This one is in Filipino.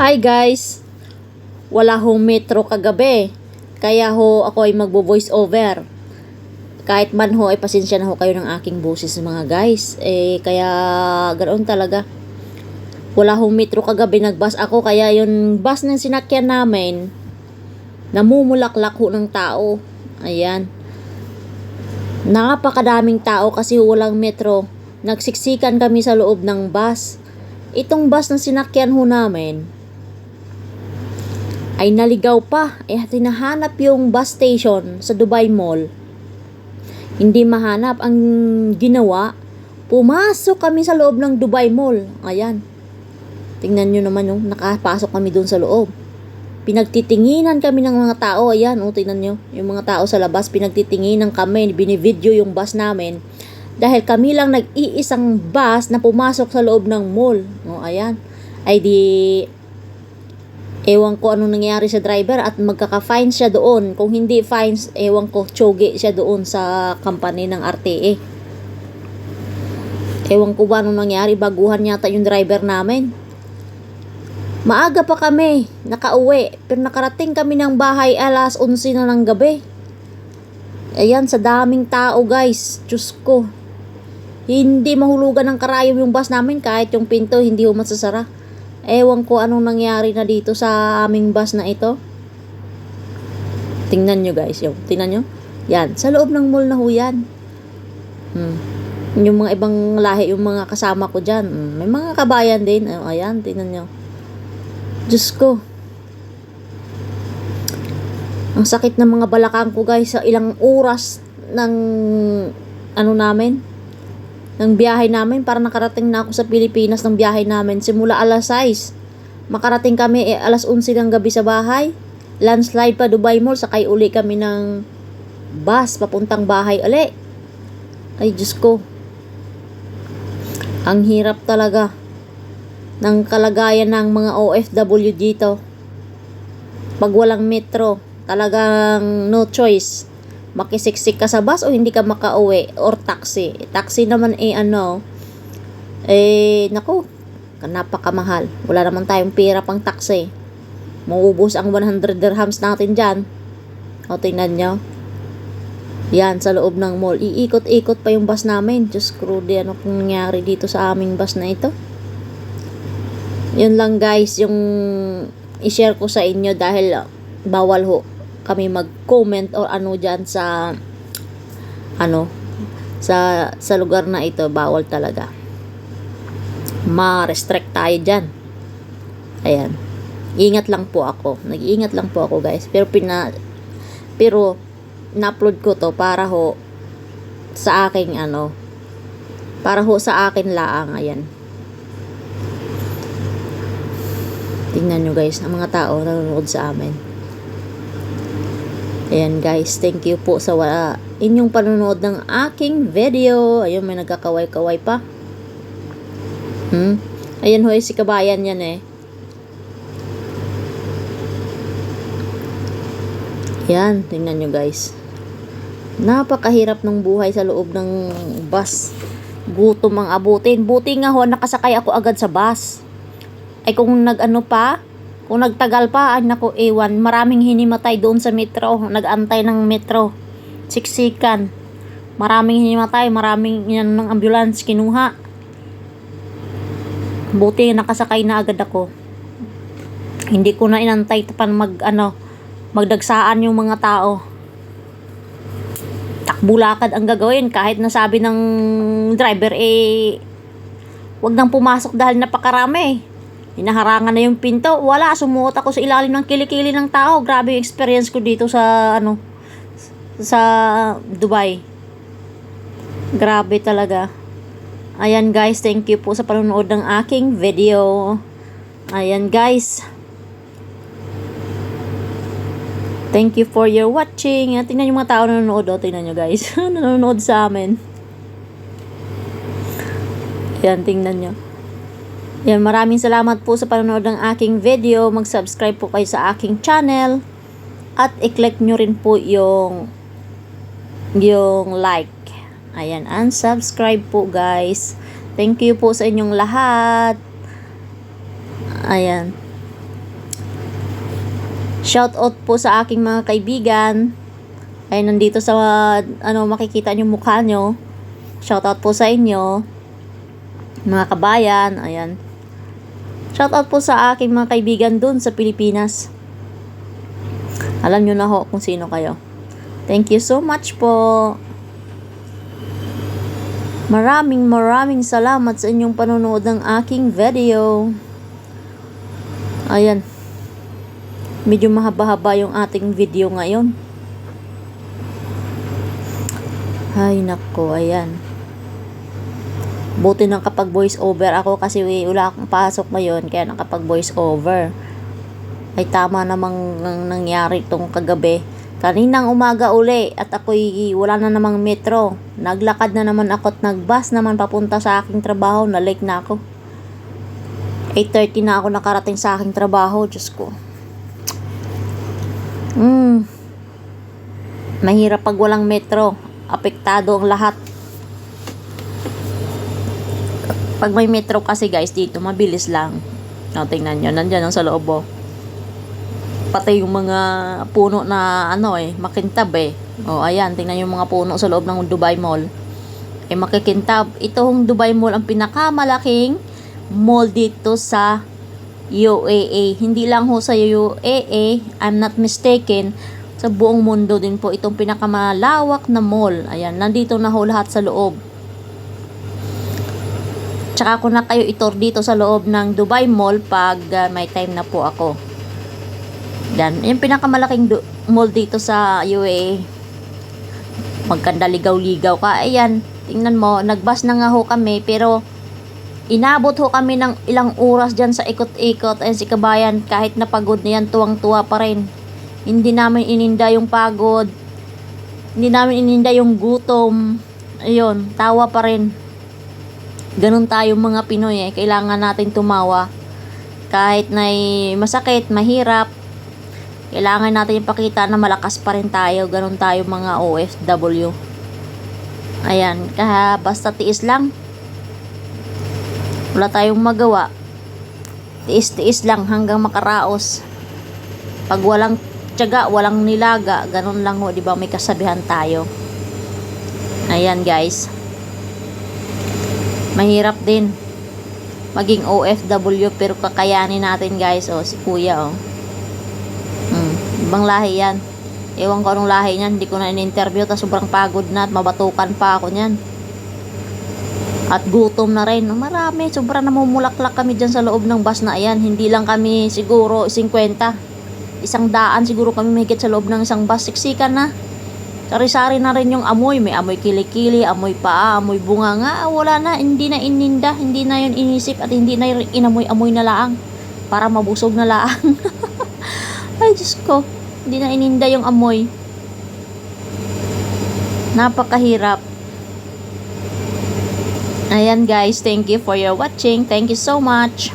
Hi guys! Wala hong metro kagabi. Kaya ho ako ay magbo-voice over. Kahit man ho ay pasensya na ho kayo ng aking boses mga guys. Eh kaya ganoon talaga. Wala hong metro kagabi nagbus ako kaya yung bus ng sinakyan namin namumulaklak ho ng tao. Ayan. Napakadaming tao kasi walang metro. Nagsiksikan kami sa loob ng bus. Itong bus na sinakyan ho namin, ay naligaw pa. Eh, tinahanap yung bus station sa Dubai Mall. Hindi mahanap. Ang ginawa, pumasok kami sa loob ng Dubai Mall. Ayan. Tingnan nyo naman yung nakapasok kami doon sa loob. Pinagtitinginan kami ng mga tao. Ayan, o, tingnan nyo. Yung mga tao sa labas, pinagtitinginan kami. Binivideo yung bus namin. Dahil kami lang nag-iisang bus na pumasok sa loob ng mall. O, ayan. Ay di, ewan ko anong nangyari sa driver at magkaka-fine siya doon. Kung hindi fines, ewan ko, tsogi siya doon sa company ng RTA. Ewan ko ba anong nangyari, baguhan yata yung driver namin. Maaga pa kami, nakauwi, pero nakarating kami ng bahay alas 11 na ng gabi. Ayan, sa daming tao guys, Diyos ko. Hindi mahulugan ng karayom yung bus namin kahit yung pinto hindi ho masasara. Ewan ko anong nangyari na dito sa aming bus na ito. Tingnan nyo guys, yung, tingnan nyo. Yan, sa loob ng mall na ho yan. Hmm. Yung mga ibang lahi, yung mga kasama ko dyan. Hmm. May mga kabayan din. Oh, ayan, tingnan nyo. Diyos ko. Ang sakit ng mga balakang ko guys sa ilang oras ng ano namin ng biyahe namin para nakarating na ako sa Pilipinas ng biyahe namin simula alas 6 makarating kami eh, alas 11 ng gabi sa bahay. Landslide pa Dubai Mall sakay uli kami ng bus papuntang bahay uli. Ay Diyos ko. Ang hirap talaga ng kalagayan ng mga OFW dito. Pag walang metro talagang no choice makisiksik ka sa bus o hindi ka makauwi or taxi. Taxi naman eh ano eh naku napakamahal. Wala naman tayong pera pang taxi. Maubos ang 100 dirhams natin dyan. O tingnan nyo. Yan, sa loob ng mall. Iikot-ikot pa yung bus namin. Diyos crude, ano kung nangyari dito sa aming bus na ito. Yun lang guys, yung i-share ko sa inyo dahil bawal ho kami mag-comment or ano diyan sa ano sa sa lugar na ito bawal talaga. Ma-restrict tayo diyan ayan. Ingat lang po ako. Nag-iingat lang po ako guys. Pero pina pero na-upload ko to para ho sa aking ano para ho sa akin laang. Ayan. Tingnan nyo guys ang mga tao nanonood sa amin Ayan guys, thank you po sa uh, inyong panonood ng aking video. Ayun, may nagkakaway-kaway pa. Hmm? Ayan ho, si kabayan yan eh. Yan, tingnan nyo guys. Napakahirap ng buhay sa loob ng bus. Gutom ang abutin. Buti nga ho, nakasakay ako agad sa bus. Ay kung nag-ano pa, kung nagtagal pa, ay naku, ewan, maraming hinimatay doon sa metro. Nagantay ng metro. Siksikan. Maraming hinimatay, maraming yan ng ambulance kinuha. Buti nakasakay na agad ako. Hindi ko na inantay pa mag, ano, magdagsaan yung mga tao. Takbulakad ang gagawin kahit nasabi ng driver eh wag nang pumasok dahil napakarami. Hinaharangan na yung pinto. Wala, sumuot ako sa ilalim ng kilikili ng tao. Grabe yung experience ko dito sa ano sa Dubai. Grabe talaga. Ayan guys, thank you po sa panonood ng aking video. Ayan guys. Thank you for your watching. Ayan, tingnan yung mga tao na nanonood. O, tingnan nyo guys. nanonood sa amin. Ayan, tingnan nyo. Yan, maraming salamat po sa panonood ng aking video. Mag-subscribe po kayo sa aking channel. At i-click nyo rin po yung yung like. Ayan, unsubscribe po guys. Thank you po sa inyong lahat. Ayan. Shout out po sa aking mga kaibigan. Ay nandito sa ano makikita niyo mukha nyo. Shout out po sa inyo. Mga kabayan, ayan. Shout out po sa aking mga kaibigan dun sa Pilipinas. Alam nyo na ho kung sino kayo. Thank you so much po. Maraming maraming salamat sa inyong panonood ng aking video. Ayan. Medyo mahaba-haba yung ating video ngayon. Ay, nako, ayan. Buti nang kapag voice over ako kasi wala akong pasok ngayon kaya nakapag voice over. Ay tama namang ang nangyari tong kagabi. Kaninang umaga uli at ako'y wala na namang metro. Naglakad na naman ako at nagbus naman papunta sa aking trabaho. Na-late na ako. 8.30 na ako nakarating sa aking trabaho. Diyos ko. Hmm. Mahirap pag walang metro. Apektado ang lahat. Pag may metro kasi guys dito, mabilis lang. O, tingnan nyo. Nandyan ang sa loob oh. Pati yung mga puno na ano eh, makintab eh. O, ayan. Tingnan yung mga puno sa loob ng Dubai Mall. Eh, makikintab. Itong Dubai Mall ang pinakamalaking mall dito sa UAE. Hindi lang ho sa UAE, I'm not mistaken, sa buong mundo din po itong pinakamalawak na mall. Ayan, nandito na ho lahat sa loob. Tsaka ko na kayo itor dito sa loob ng Dubai Mall pag uh, may time na po ako. Yan, yung pinakamalaking mall dito sa UAE. Magkanda ligaw-ligaw ka. Ayan, tingnan mo, nagbas na nga ho kami pero Inabot ho kami ng ilang oras dyan sa ikot-ikot ayun si kabayan kahit napagod na yan tuwang-tuwa pa rin. Hindi namin ininda yung pagod. Hindi namin ininda yung gutom. Ayun, tawa pa rin. Ganun tayo mga Pinoy eh. Kailangan natin tumawa. Kahit na masakit, mahirap. Kailangan natin ipakita na malakas pa rin tayo. Ganun tayo mga OFW. Ayan, kaya basta tiis lang wala tayong magawa tiis-tiis lang hanggang makaraos pag walang tiyaga, walang nilaga ganun lang ho, di ba may kasabihan tayo ayan guys mahirap din maging OFW pero kakayanin natin guys oh, si kuya oh hmm, ibang lahi yan ewan ko anong lahi niyan hindi ko na in-interview tas sobrang pagod na at mabatukan pa ako niyan at gutom na rin. Marami, sobra namumulaklak kami dyan sa loob ng bus na yan. Hindi lang kami siguro 50. Isang daan siguro kami mahigit sa loob ng isang bus. Siksikan na. Sari-sari na rin yung amoy. May amoy kilikili, amoy paa, amoy bunga nga. Wala na, hindi na ininda. Hindi na yun inisip at hindi na inamoy-amoy na laang. Para mabusog na laang. Ay, Diyos ko. Hindi na ininda yung amoy. Napakahirap. Ayan guys, thank you for your watching. Thank you so much.